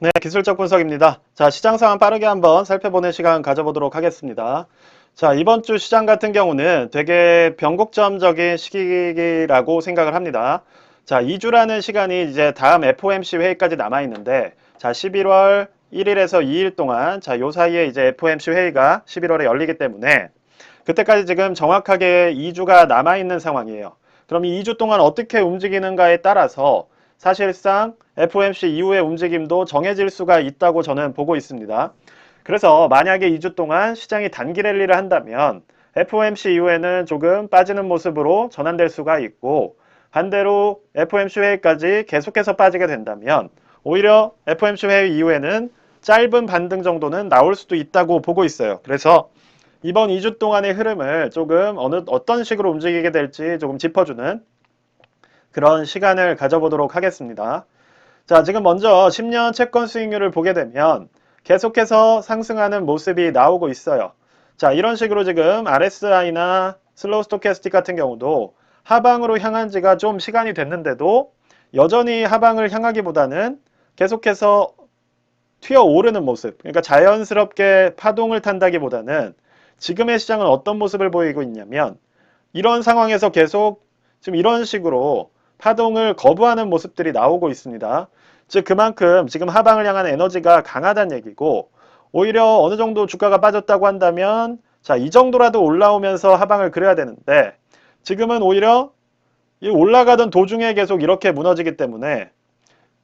네, 기술적 분석입니다. 자, 시장 상황 빠르게 한번 살펴보는 시간 가져보도록 하겠습니다. 자, 이번 주 시장 같은 경우는 되게 변곡점적인 시기라고 생각을 합니다. 자, 2주라는 시간이 이제 다음 FOMC 회의까지 남아 있는데, 자, 11월 1일에서 2일 동안, 자, 요 사이에 이제 FOMC 회의가 11월에 열리기 때문에, 그때까지 지금 정확하게 2주가 남아 있는 상황이에요. 그럼 이 2주 동안 어떻게 움직이는가에 따라서 사실상 FOMC 이후의 움직임도 정해질 수가 있다고 저는 보고 있습니다. 그래서 만약에 2주 동안 시장이 단기 랠리를 한다면 FOMC 이후에는 조금 빠지는 모습으로 전환될 수가 있고 반대로 FOMC 회의까지 계속해서 빠지게 된다면 오히려 FOMC 회의 이후에는 짧은 반등 정도는 나올 수도 있다고 보고 있어요. 그래서 이번 2주 동안의 흐름을 조금 어느 어떤 식으로 움직이게 될지 조금 짚어주는 그런 시간을 가져보도록 하겠습니다. 자, 지금 먼저 10년 채권 수익률을 보게 되면 계속해서 상승하는 모습이 나오고 있어요. 자, 이런 식으로 지금 RSI나 슬로우 스토캐스틱 같은 경우도 하방으로 향한 지가 좀 시간이 됐는데도 여전히 하방을 향하기보다는 계속해서 튀어 오르는 모습. 그러니까 자연스럽게 파동을 탄다기보다는 지금의 시장은 어떤 모습을 보이고 있냐면 이런 상황에서 계속 지금 이런 식으로 파동을 거부하는 모습들이 나오고 있습니다. 즉 그만큼 지금 하방을 향한 에너지가 강하다는 얘기고 오히려 어느 정도 주가가 빠졌다고 한다면 자 이 정도라도 올라오면서 하방을 그려야 되는데 지금은 오히려 이 올라가던 도중에 계속 이렇게 무너지기 때문에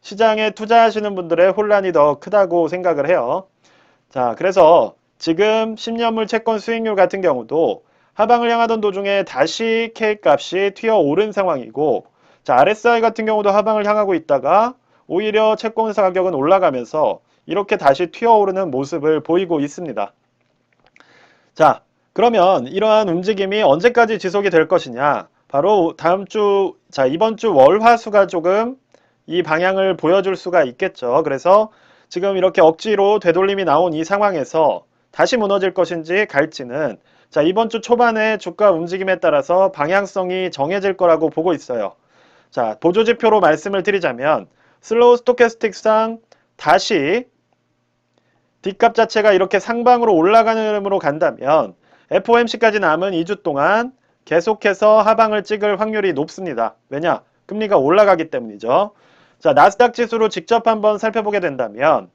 시장에 투자하시는 분들의 혼란이 더 크다고 생각을 해요. 자 그래서 지금 10년물 채권 수익률 같은 경우도 하방을 향하던 도중에 다시 K 값이 튀어 오른 상황이고 자 RSI 같은 경우도 하방을 향하고 있다가 오히려 채권사 가격은 올라가면서 이렇게 다시 튀어오르는 모습을 보이고 있습니다. 자, 그러면 이러한 움직임이 언제까지 지속이 될 것이냐? 바로 다음 주, 자, 이번 주 월화수가 조금 이 방향을 보여줄 수가 있겠죠. 그래서 지금 이렇게 억지로 되돌림이 나온 이 상황에서 다시 무너질 것인지 갈지는 자, 이번 주 초반에 주가 움직임에 따라서 방향성이 정해질 거라고 보고 있어요. 자, 보조지표로 말씀을 드리자면 슬로우 스토캐스틱상 다시 D값 자체가 이렇게 상방으로 올라가는 흐름으로 간다면 FOMC까지 남은 2주 동안 계속해서 하방을 찍을 확률이 높습니다. 왜냐? 금리가 올라가기 때문이죠. 자, 나스닥 지수로 직접 한번 살펴보게 된다면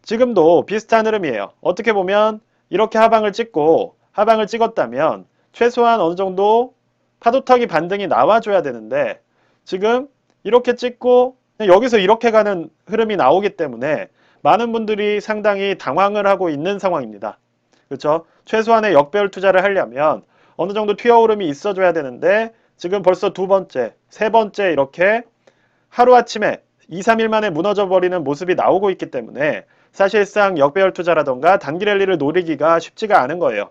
지금도 비슷한 흐름이에요. 어떻게 보면 이렇게 하방을 찍고 하방을 찍었다면 최소한 어느 정도 파도타기 반등이 나와줘야 되는데 지금 이렇게 찍고 여기서 이렇게 가는 흐름이 나오기 때문에 많은 분들이 상당히 당황을 하고 있는 상황입니다. 그렇죠? 최소한의 역배열 투자를 하려면 어느 정도 튀어오름이 있어줘야 되는데 지금 벌써 두 번째, 세 번째 이렇게 하루아침에 2, 3일 만에 무너져 버리는 모습이 나오고 있기 때문에 사실상 역배열 투자라던가 단기 랠리를 노리기가 쉽지가 않은 거예요.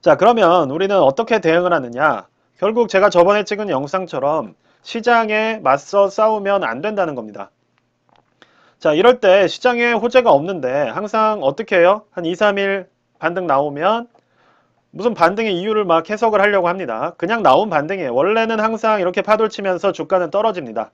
자, 그러면 우리는 어떻게 대응을 하느냐? 결국 제가 저번에 찍은 영상처럼 시장에 맞서 싸우면 안 된다는 겁니다. 자, 이럴 때 시장에 호재가 없는데 항상 어떻게 해요? 한 2, 3일 반등 나오면 무슨 반등의 이유를 막 해석을 하려고 합니다. 그냥 나온 반등이에요. 원래는 항상 이렇게 파도를 치면서 주가는 떨어집니다.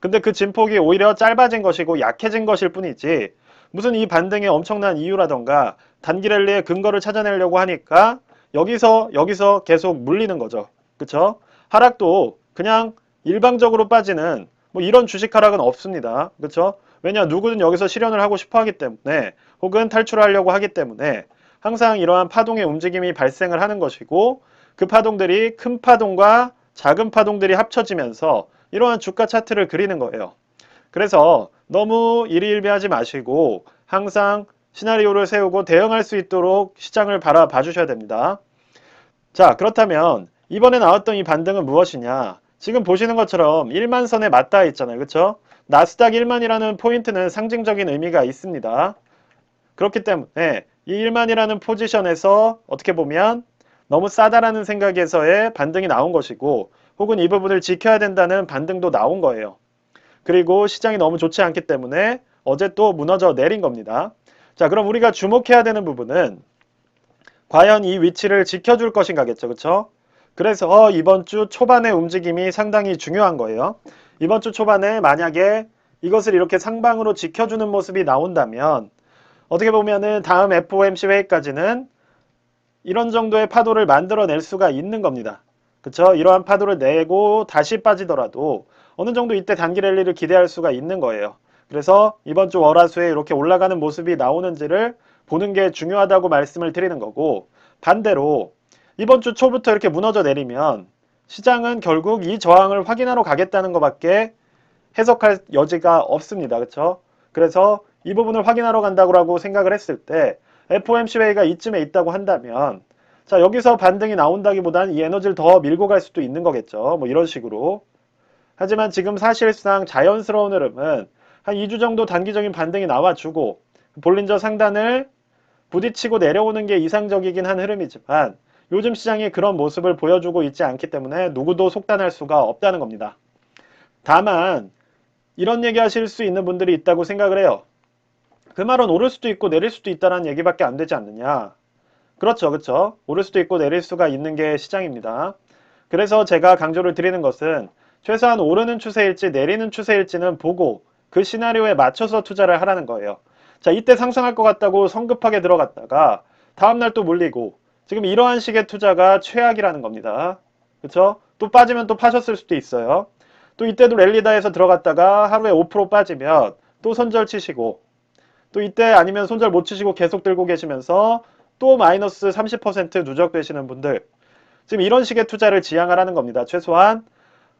근데 그 진폭이 오히려 짧아진 것이고 약해진 것일 뿐이지 무슨 이 반등의 엄청난 이유라던가 단기 랠리의 근거를 찾아내려고 하니까 여기서 여기서 계속 물리는 거죠. 그쵸? 하락도 그냥 일방적으로 빠지는 뭐 이런 주식 하락은 없습니다. 그렇죠? 왜냐 누구든 여기서 실현을 하고 싶어 하기 때문에 혹은 탈출하려고 하기 때문에 항상 이러한 파동의 움직임이 발생을 하는 것이고 그 파동들이 큰 파동과 작은 파동들이 합쳐지면서 이러한 주가 차트를 그리는 거예요. 그래서 너무 일희일비하지 마시고 항상 시나리오를 세우고 대응할 수 있도록 시장을 바라봐 주셔야 됩니다. 자 그렇다면 이번에 나왔던 이 반등은 무엇이냐 지금 보시는 것처럼 1만 선에 맞닿아 있잖아요. 그렇죠? 나스닥 1만이라는 포인트는 상징적인 의미가 있습니다. 그렇기 때문에 이 1만이라는 포지션에서 어떻게 보면 너무 싸다라는 생각에서의 반등이 나온 것이고 혹은 이 부분을 지켜야 된다는 반등도 나온 거예요. 그리고 시장이 너무 좋지 않기 때문에 어제 또 무너져 내린 겁니다. 자, 그럼 우리가 주목해야 되는 부분은 과연 이 위치를 지켜줄 것인가겠죠. 그렇죠? 그래서 이번 주 초반의 움직임이 상당히 중요한 거예요. 이번 주 초반에 만약에 이것을 이렇게 상방으로 지켜주는 모습이 나온다면 어떻게 보면은 다음 FOMC 회의까지는 이런 정도의 파도를 만들어낼 수가 있는 겁니다. 그쵸? 이러한 파도를 내고 다시 빠지더라도 어느 정도 이때 단기 랠리를 기대할 수가 있는 거예요. 그래서 이번 주 월화수에 이렇게 올라가는 모습이 나오는지를 보는 게 중요하다고 말씀을 드리는 거고 반대로 이번 주 초부터 이렇게 무너져 내리면 시장은 결국 이 저항을 확인하러 가겠다는 것밖에 해석할 여지가 없습니다. 그렇죠? 그래서 이 부분을 확인하러 간다고 생각을 했을 때 FOMC 회의가 이쯤에 있다고 한다면 자 여기서 반등이 나온다기보다는 이 에너지를 더 밀고 갈 수도 있는 거겠죠. 뭐 이런 식으로. 하지만 지금 사실상 자연스러운 흐름은 한 2주 정도 단기적인 반등이 나와주고 볼린저 상단을 부딪히고 내려오는 게 이상적이긴 한 흐름이지만 요즘 시장이 그런 모습을 보여주고 있지 않기 때문에 누구도 속단할 수가 없다는 겁니다. 다만 이런 얘기 하실 수 있는 분들이 있다고 생각을 해요. 그 말은 오를 수도 있고 내릴 수도 있다는 얘기밖에 안 되지 않느냐. 그렇죠. 그렇죠. 오를 수도 있고 내릴 수가 있는 게 시장입니다. 그래서 제가 강조를 드리는 것은 최소한 오르는 추세일지 내리는 추세일지는 보고 그 시나리오에 맞춰서 투자를 하라는 거예요. 자, 이때 상승할 것 같다고 성급하게 들어갔다가 다음날 또 물리고 지금 이러한 식의 투자가 최악이라는 겁니다. 그렇죠? 또 빠지면 또 파셨을 수도 있어요. 또 이때도 랠리다 해서 들어갔다가 하루에 5% 빠지면 또 손절 치시고 또 이때 아니면 손절 못 치시고 계속 들고 계시면서 또 마이너스 30% 누적되시는 분들 지금 이런 식의 투자를 지향하라는 겁니다. 최소한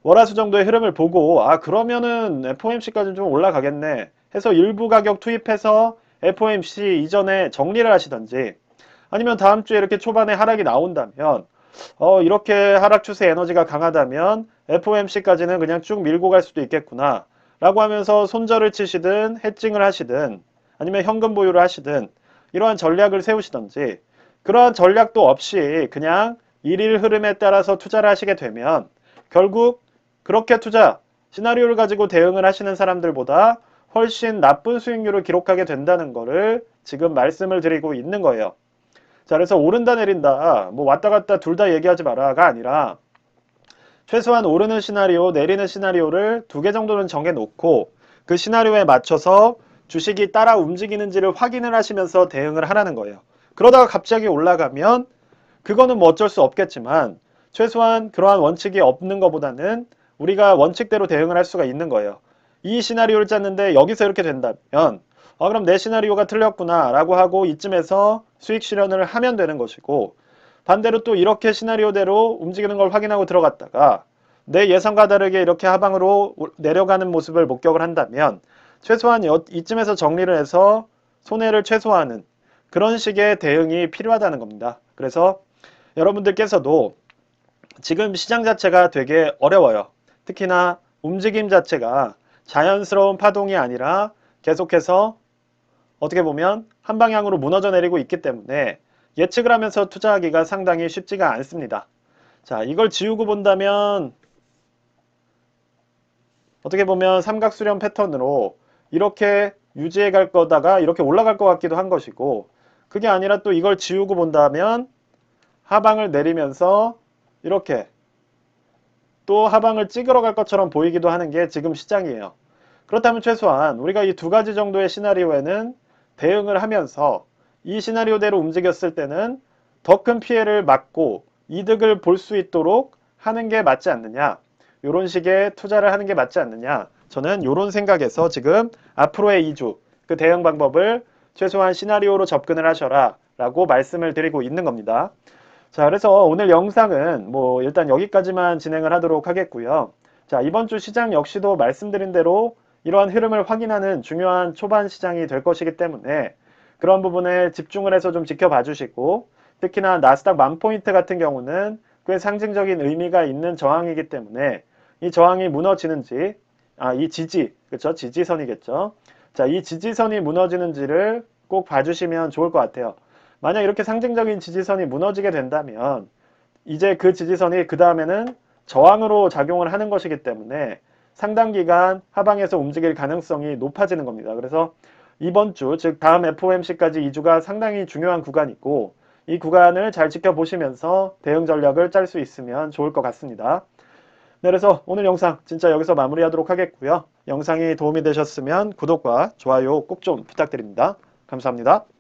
월화수 정도의 흐름을 보고 아 그러면은 FOMC까지 좀 올라가겠네 해서 일부 가격 투입해서 FOMC 이전에 정리를 하시던지 아니면 다음 주에 이렇게 초반에 하락이 나온다면 어 이렇게 하락 추세 에너지가 강하다면 FOMC까지는 그냥 쭉 밀고 갈 수도 있겠구나 라고 하면서 손절을 치시든 해칭을 하시든 아니면 현금 보유를 하시든 이러한 전략을 세우시던지 그러한 전략도 없이 그냥 일일 흐름에 따라서 투자를 하시게 되면 결국 그렇게 투자 시나리오를 가지고 대응을 하시는 사람들보다 훨씬 나쁜 수익률을 기록하게 된다는 것을 지금 말씀을 드리고 있는 거예요. 자, 그래서 오른다 내린다 뭐 왔다 갔다 둘 다 얘기하지 마라가 아니라 최소한 오르는 시나리오, 내리는 시나리오를 두 개 정도는 정해 놓고 그 시나리오에 맞춰서 주식이 따라 움직이는지를 확인을 하시면서 대응을 하라는 거예요. 그러다가 갑자기 올라가면 그거는 뭐 어쩔 수 없겠지만 최소한 그러한 원칙이 없는 것보다는 우리가 원칙대로 대응을 할 수가 있는 거예요. 이 시나리오를 짰는데 여기서 이렇게 된다면 아 그럼 내 시나리오가 틀렸구나 라고 하고 이쯤에서 수익 실현을 하면 되는 것이고 반대로 또 이렇게 시나리오대로 움직이는 걸 확인하고 들어갔다가 내 예상과 다르게 이렇게 하방으로 내려가는 모습을 목격을 한다면 최소한 이쯤에서 정리를 해서 손해를 최소화하는 그런 식의 대응이 필요하다는 겁니다. 그래서 여러분들께서도 지금 시장 자체가 되게 어려워요. 특히나 움직임 자체가 자연스러운 파동이 아니라 계속해서 어떻게 보면 한 방향으로 무너져 내리고 있기 때문에 예측을 하면서 투자하기가 상당히 쉽지가 않습니다. 자, 이걸 지우고 본다면 어떻게 보면 삼각수렴 패턴으로 이렇게 유지해 갈 거다가 이렇게 올라갈 것 같기도 한 것이고 그게 아니라 또 이걸 지우고 본다면 하방을 내리면서 이렇게 또 하방을 찍으러 갈 것처럼 보이기도 하는 게 지금 시장이에요. 그렇다면 최소한 우리가 이 두 가지 정도의 시나리오에는 대응을 하면서 이 시나리오대로 움직였을 때는 더 큰 피해를 막고 이득을 볼 수 있도록 하는 게 맞지 않느냐. 이런 식의 투자를 하는 게 맞지 않느냐. 저는 이런 생각에서 지금 앞으로의 2주 그 대응 방법을 최소한 시나리오로 접근을 하셔라 라고 말씀을 드리고 있는 겁니다. 자, 그래서 오늘 영상은 뭐 일단 여기까지만 진행을 하도록 하겠고요. 자, 이번 주 시장 역시도 말씀드린 대로 이러한 흐름을 확인하는 중요한 초반 시장이 될 것이기 때문에 그런 부분에 집중을 해서 좀 지켜봐 주시고 특히나 나스닥 만 포인트 같은 경우는 꽤 상징적인 의미가 있는 저항이기 때문에 이 저항이 무너지는지 아, 이 지지, 그렇죠? 지지선이겠죠. 자, 이 지지선이 무너지는지를 꼭 봐주시면 좋을 것 같아요. 만약 이렇게 상징적인 지지선이 무너지게 된다면 이제 그 지지선이 그 다음에는 저항으로 작용을 하는 것이기 때문에 상당 기간 하방에서 움직일 가능성이 높아지는 겁니다. 그래서 이번 주, 즉 다음 FOMC까지 2주가 상당히 중요한 구간이고 이 구간을 잘 지켜보시면서 대응 전략을 짤 수 있으면 좋을 것 같습니다. 네, 그래서 오늘 영상 진짜 여기서 마무리하도록 하겠고요. 영상이 도움이 되셨으면 구독과 좋아요 꼭 좀 부탁드립니다. 감사합니다.